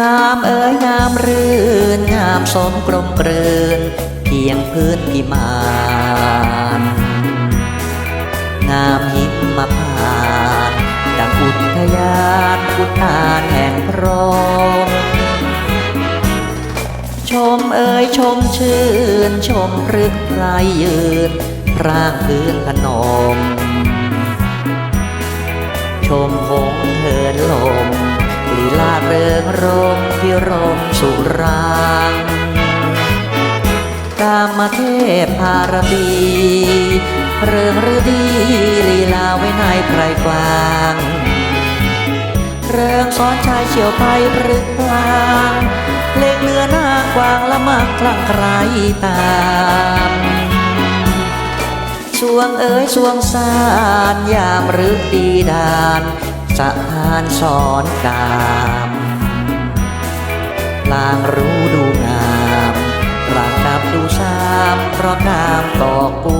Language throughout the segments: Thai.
งามเอ๋ยงามรื่น งามสมกลมเกลื่นเพียงพื้นพิมานงามหิมมาพานต์ดังอุทยานพุทานแห่งพระองชมเอ่ยชมชื่น ชมพฤกษ์ไรยืนร่างพื้นพนมชมห ริงรมพิรมสุรางกามเทพพารดีเริงฤดีลีลาไว้ในไพรกวางเริงสอนชายเฉียวไปพรึกพลางเล็กเนื้อหน้ากวางละมักคลั่งใครตามสวงเอ๋ยสวงสารยามฤดีดานสะพานสอนกา ลางรู้ดูงามลางดับดูชามเพราะน้ำต่อกู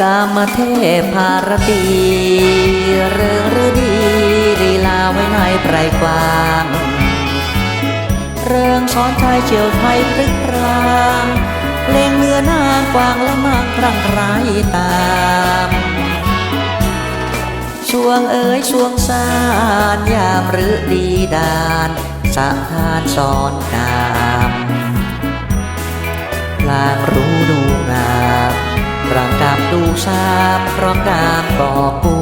กามเทพารตีเริงฤดีลีลาไว้ในไพรกวาง เริงสอนชายเฉียวไทยพรึกรางเล่งเนื้อนางกวางละมังครังไรตามสวงเอ๋ยสวงสารยามฤดีดานสะพานสอนกามลางรู้ดู ดูชามเพราะกามก่อก